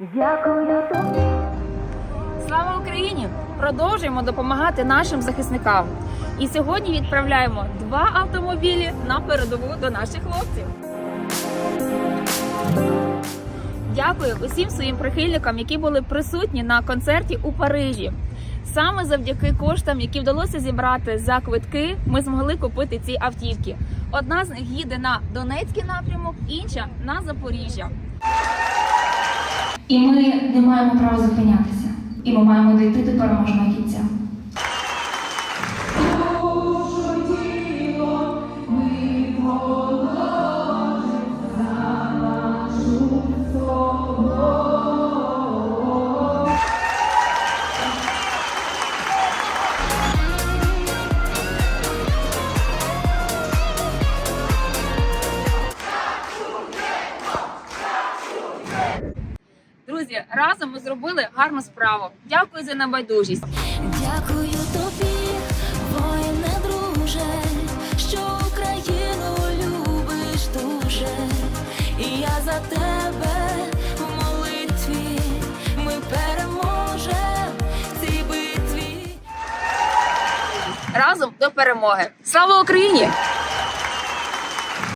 Дякую. Слава Україні! Продовжуємо допомагати нашим захисникам. І сьогодні відправляємо два автомобілі на передову до наших хлопців. Дякую усім своїм прихильникам, які були присутні на концерті у Парижі. Саме завдяки коштам, які вдалося зібрати за квитки, ми змогли купити ці автівки. Одна з них їде на Донецький напрямок, інша на Запоріжжя. І ми не маємо права зупинятися. І ми маємо дійти до переможного кінця. Друзі, разом ми зробили гарну справу. Дякую за небайдужість. Дякую тобі, воїне друже, що Україну любиш дуже. І я за тебе в молитві ми переможем в цій битві. Разом до перемоги. Слава Україні!